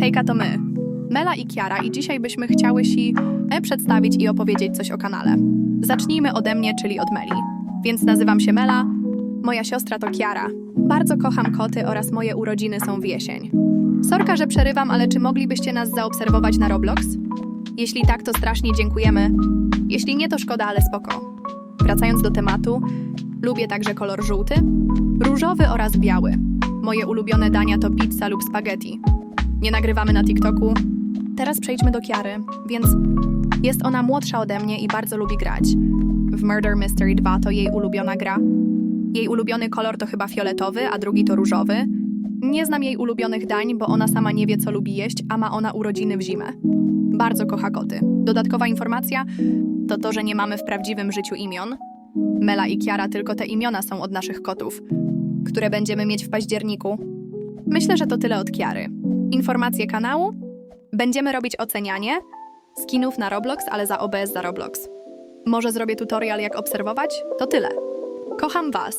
Hejka, to my. Mela i Kiara i dzisiaj byśmy chciały Ci e, przedstawić i opowiedzieć coś o kanale. Zacznijmy ode mnie, czyli od Meli. Więc nazywam się Mela, moja siostra to Kiara. Bardzo kocham koty oraz moje urodziny są w jesień. Sorka, że przerywam, ale czy moglibyście nas zaobserwować na Roblox? Jeśli tak, to strasznie dziękujemy. Jeśli nie, to szkoda, ale spoko. Wracając do tematu, lubię także kolor żółty, różowy oraz biały. Moje ulubione dania to pizza lub spaghetti. Nie nagrywamy na TikToku. Teraz przejdźmy do Kiary, więc jest ona młodsza ode mnie i bardzo lubi grać. W Murder Mystery 2 to jej ulubiona gra. Jej ulubiony kolor to chyba fioletowy, a drugi to różowy. Nie znam jej ulubionych dań, bo ona sama nie wie, co lubi jeść, a ma ona urodziny w zimę. Bardzo kocha koty. Dodatkowa informacja to to, że nie mamy w prawdziwym życiu imion. Mela i Kiara tylko te imiona są od naszych kotów, które będziemy mieć w październiku. Myślę, że to tyle od Kiary. Informacje kanału? Będziemy robić ocenianie skinów na Roblox, ale za OBS za Roblox. Może zrobię tutorial, jak obserwować? To tyle. Kocham Was.